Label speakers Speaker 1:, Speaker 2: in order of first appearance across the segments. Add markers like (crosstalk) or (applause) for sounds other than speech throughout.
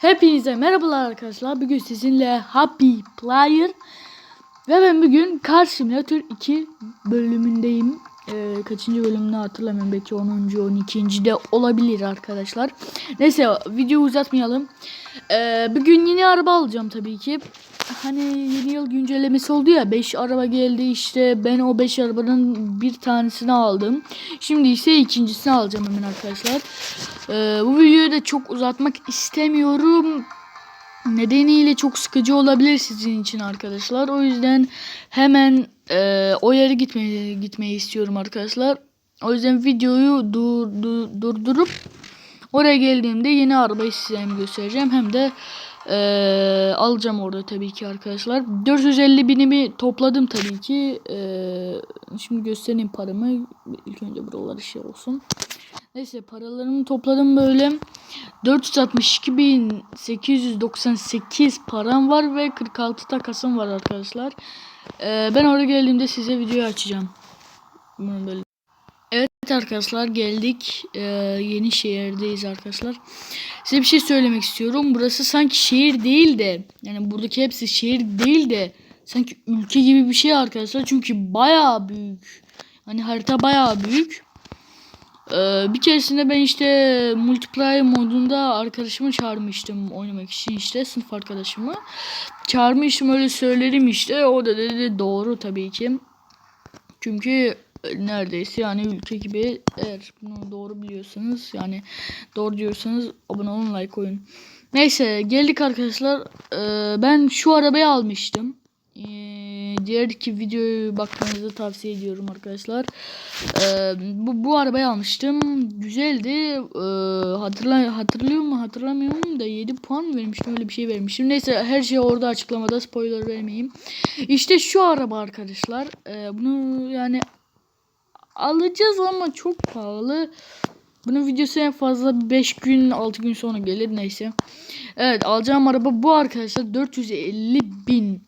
Speaker 1: Hepinize merhabalar arkadaşlar. Bugün sizinle Happy Player ve ben bugün Car Simulator 2 bölümündeyim. Ee, kaçıncı bölümünü hatırlamıyorum. Belki 10. 12. de olabilir arkadaşlar. Neyse videoyu uzatmayalım. Ee, bugün yeni araba alacağım tabii ki. Hani yeni yıl güncellemesi oldu ya 5 araba geldi işte ben o 5 arabanın bir tanesini aldım. Şimdi ise ikincisini alacağım hemen arkadaşlar. Ee, bu videoyu da çok uzatmak istemiyorum. Nedeniyle çok sıkıcı olabilir sizin için arkadaşlar. O yüzden hemen e, o yere gitmeyi, gitmeyi istiyorum arkadaşlar. O yüzden videoyu dur, dur, durdurup oraya geldiğimde yeni arabayı size hem göstereceğim hem de e, alacağım orada tabii ki arkadaşlar. 450 binimi topladım tabii ki. E, şimdi göstereyim paramı. İlk önce buralar şey olsun. Neyse paralarımı topladım böyle. 462.898 param var ve 46 takasım var arkadaşlar. Ee, ben oraya geldiğimde size videoyu açacağım. Bunu böyle. Evet arkadaşlar geldik. Ee, yeni şehirdeyiz arkadaşlar. Size bir şey söylemek istiyorum. Burası sanki şehir değil de yani buradaki hepsi şehir değil de sanki ülke gibi bir şey arkadaşlar. Çünkü bayağı büyük. Hani harita bayağı büyük. Ee, bir keresinde ben işte multiplayer modunda arkadaşımı çağırmıştım oynamak için işte sınıf arkadaşımı. Çağırmıştım öyle söylerim işte o da dedi doğru tabii ki. Çünkü neredeyse yani ülke gibi eğer bunu doğru biliyorsanız yani doğru diyorsanız abone olun like koyun. Neyse geldik arkadaşlar. Ee, ben şu arabayı almıştım. Ee, diğer iki videoyu bakmanızı tavsiye ediyorum arkadaşlar. Ee, bu, bu arabayı almıştım. Güzeldi. Ee, hatırla, hatırlıyor mu hatırlamıyorum da 7 puan vermiştim öyle bir şey vermiştim. Neyse her şey orada açıklamada spoiler vermeyeyim. İşte şu araba arkadaşlar. Ee, bunu yani alacağız ama çok pahalı. Bunun videosu en fazla 5 gün 6 gün sonra gelir neyse. Evet alacağım araba bu arkadaşlar 450 bin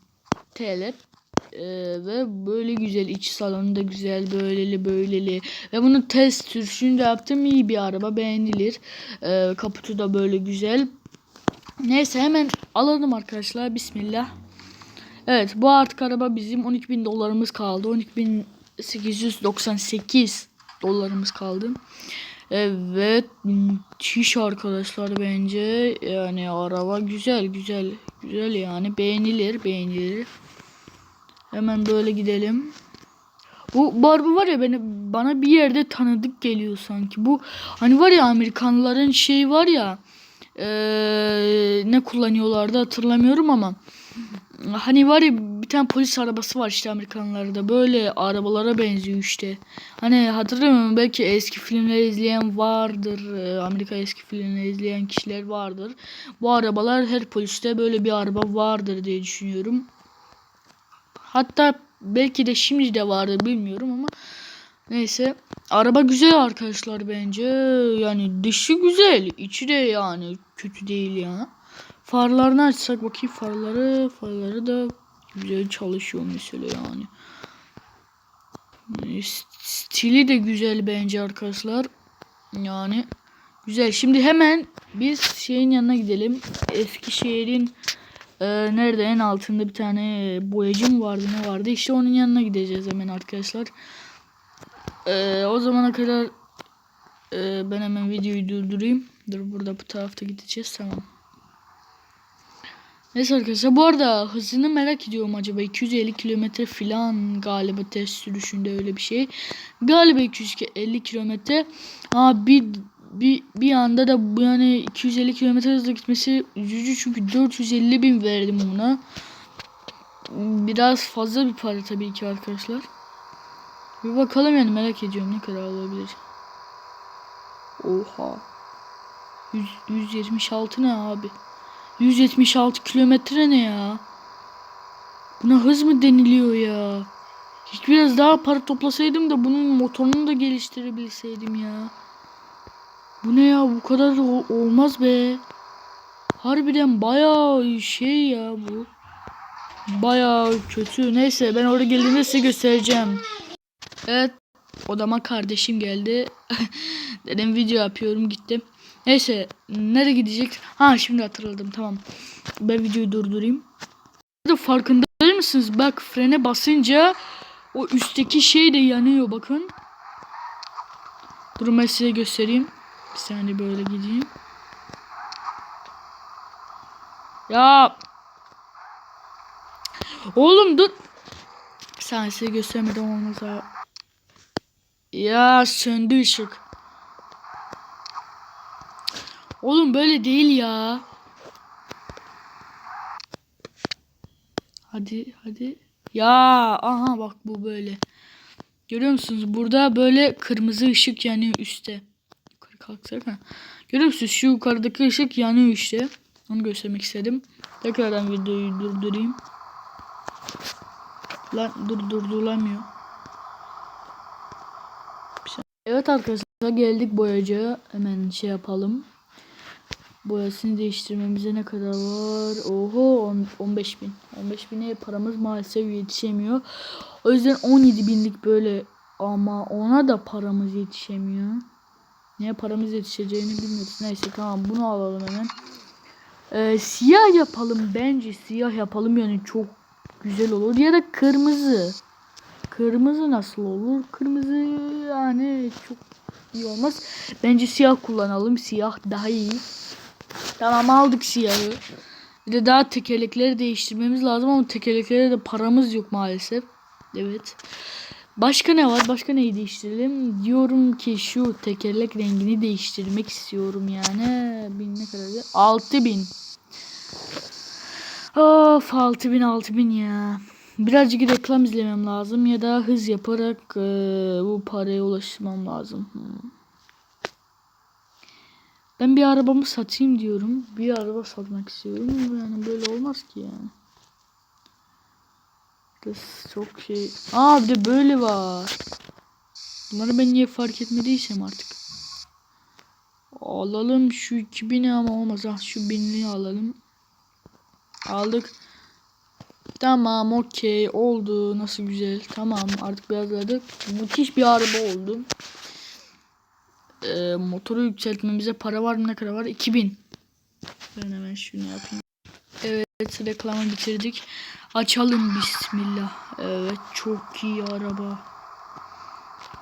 Speaker 1: TL. Ee, ve böyle güzel iç salonu da güzel böyleli böyleli. Ve bunun test sürüşünü de yaptım. İyi bir araba beğenilir. Ee, kaputu da böyle güzel. Neyse hemen alalım arkadaşlar. Bismillah. Evet bu artık araba bizim 12.000 dolarımız kaldı. 12.898 dolarımız kaldı. Evet müthiş arkadaşlar bence. Yani araba güzel güzel güzel yani. Beğenilir beğenilir Hemen böyle gidelim. Bu, araba var ya beni, bana bir yerde tanıdık geliyor sanki. Bu hani var ya Amerikanlıların şey var ya ee, ne kullanıyorlardı hatırlamıyorum ama hani var ya bir tane polis arabası var işte Amerikanlarda böyle arabalara benziyor işte. Hani hatırlamıyorum belki eski filmleri izleyen vardır. Amerika eski filmleri izleyen kişiler vardır. Bu arabalar her poliste böyle bir araba vardır diye düşünüyorum. Hatta belki de şimdi de vardı bilmiyorum ama neyse. Araba güzel arkadaşlar bence. Yani dışı güzel. içi de yani kötü değil ya. Farlarını açsak bakayım farları. Farları da güzel çalışıyor mesela yani. Stili de güzel bence arkadaşlar. Yani güzel. Şimdi hemen biz şeyin yanına gidelim. Eskişehir'in ee, nerede en altında bir tane boyacı mı vardı ne vardı işte onun yanına gideceğiz hemen arkadaşlar. Ee, o zamana kadar e, ben hemen videoyu durdurayım. Dur burada bu tarafta gideceğiz tamam. Neyse arkadaşlar bu arada hızını merak ediyorum acaba 250 kilometre filan galiba test sürüşünde öyle bir şey. Galiba 250 kilometre. Aa bir bir, bir anda da yani 250 km hızla gitmesi üzücü çünkü 450 bin verdim buna. Biraz fazla bir para tabii ki arkadaşlar. Bir bakalım yani merak ediyorum ne kadar olabilir. Oha. 100, 176 ne abi? 176 kilometre ne ya? Buna hız mı deniliyor ya? Hiç biraz daha para toplasaydım da bunun motorunu da geliştirebilseydim ya. Bu ne ya bu kadar olmaz be. Harbiden bayağı şey ya bu. Bayağı kötü. Neyse ben oraya geldiğimde size göstereceğim. Evet odama kardeşim geldi. (laughs) Dedim video yapıyorum gittim. Neyse nereye gidecek? Ha şimdi hatırladım tamam. Ben videoyu durdurayım. Burada farkında değil misiniz? Bak frene basınca o üstteki şey de yanıyor bakın. Durun ben size göstereyim. Bir saniye böyle gideyim. Ya. Oğlum dur. Bir saniye size göstermeden olmaz ha. Ya söndü ışık. Oğlum böyle değil ya. Hadi hadi. Ya aha bak bu böyle. Görüyor musunuz? Burada böyle kırmızı ışık yanıyor üstte. Ha. Görüyor musunuz? Şu yukarıdaki ışık yanıyor işte. Onu göstermek istedim. Tekrardan videoyu durdurayım. Lan dur durdurulamıyor. Evet arkadaşlar geldik boyacıya. Hemen şey yapalım. Boyasını değiştirmemize ne kadar var? Oho on- 15 bin. 15 bine paramız maalesef yetişemiyor. O yüzden 17 binlik böyle ama ona da paramız yetişemiyor. Niye paramız yetişeceğini bilmiyoruz. Neyse tamam bunu alalım hemen. Ee, siyah yapalım bence siyah yapalım yani çok güzel olur ya da kırmızı. Kırmızı nasıl olur? Kırmızı yani çok iyi olmaz. Bence siyah kullanalım. Siyah daha iyi. Tamam aldık siyahı. Bir de daha tekerlekleri değiştirmemiz lazım ama tekerleklere de paramız yok maalesef. Evet. Başka ne var? Başka neyi değiştirelim? Diyorum ki şu tekerlek rengini değiştirmek istiyorum yani. Bin ne kadar? 6000. Of 6000 6000 ya. Birazcık reklam izlemem lazım ya da hız yaparak e, bu paraya ulaşmam lazım. Hmm. Ben bir arabamı satayım diyorum. Bir araba satmak istiyorum. Yani böyle olmaz ki yani. Kız çok şey. Aa bir de böyle var. Bunları ben niye fark etmediysem artık. Alalım şu 2000'i ama olmaz. Ah şu 1000'liği alalım. Aldık. Tamam okey oldu. Nasıl güzel. Tamam artık beyazladık. Müthiş bir araba oldu. Ee, motoru yükseltmemize para var mı ne kadar var? 2000. Ben hemen şunu yapayım. Evet reklamı bitirdik. Açalım bismillah. Evet çok iyi araba.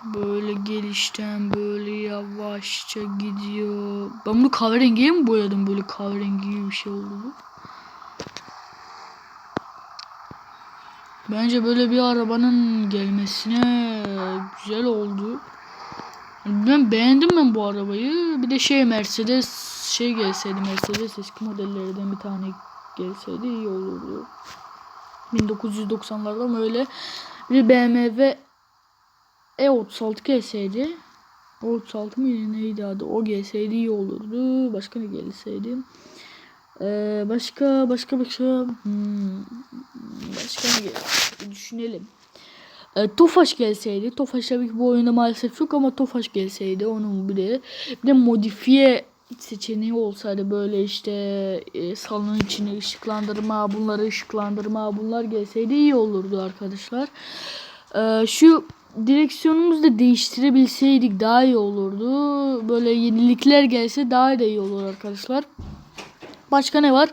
Speaker 1: Böyle gelişten böyle yavaşça gidiyor. Ben bunu kahverengiye mi boyadım? Böyle kahverengi gibi bir şey oldu bu. Bence böyle bir arabanın gelmesine güzel oldu. Ben beğendim ben bu arabayı. Bir de şey Mercedes şey gelseydi Mercedes eski modellerden bir tane gelseydi iyi olurdu. 1990'larda böyle bir BMW E36 gelseydi. O36 mıydı neydi adı? O gelseydi iyi olurdu. Başka ne gelseydi? Ee, başka başka başka hmm, başka ne? Düşünelim. E, Tofaş gelseydi. Tofaş tabii ki bu oyunda maalesef yok ama Tofaş gelseydi onun bir de bir de modifiye seçeneği olsaydı böyle işte e, salonun içine ışıklandırma, bunları ışıklandırma, bunlar gelseydi iyi olurdu arkadaşlar. E, şu direksiyonumuzu da değiştirebilseydik daha iyi olurdu. Böyle yenilikler gelse daha da iyi olur arkadaşlar. Başka ne var?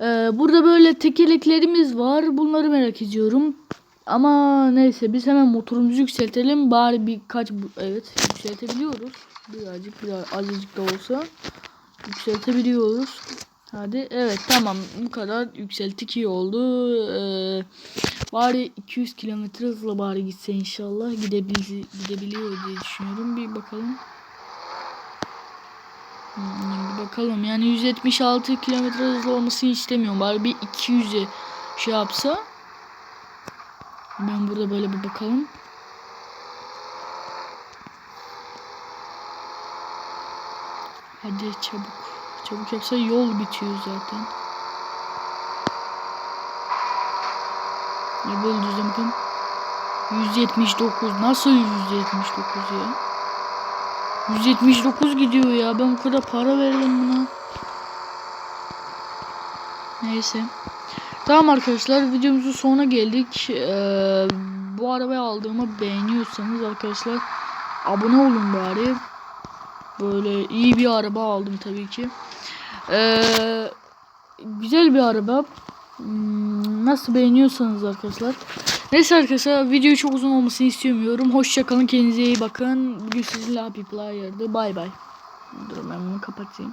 Speaker 1: Ee, burada böyle tekerleklerimiz var. Bunları merak ediyorum. Ama neyse biz hemen motorumuzu yükseltelim. Bari birkaç evet yükseltebiliyoruz. Birazcık biraz azıcık da olsa yükseltebiliyoruz. Hadi evet tamam bu kadar yükselttik iyi oldu. Ee, bari 200 kilometre hızla bari gitse inşallah gidebil gidebiliyor diye düşünüyorum. Bir bakalım. Hmm, bir bakalım yani 176 kilometre hızlı olmasını istemiyorum. Bari bir 200'e şey yapsa. Ben burada böyle bir bakalım. Hadi çabuk. Çabuk yapsa yol bitiyor zaten. Ya böyle düzle bakın. 179. Nasıl 179 ya? 179 gidiyor ya. Ben bu kadar para verdim buna. Neyse. Tamam arkadaşlar videomuzun sonuna geldik. Ee, bu arabayı aldığımı beğeniyorsanız arkadaşlar abone olun bari. Böyle iyi bir araba aldım tabii ki. Ee, güzel bir araba. Hmm, Nasıl beğeniyorsanız arkadaşlar. Neyse arkadaşlar videoyu çok uzun olmasını istemiyorum. Hoşçakalın kendinize iyi bakın. Bugün sizinle Happy Player'dı. Bay bay. Dur ben bunu kapatayım.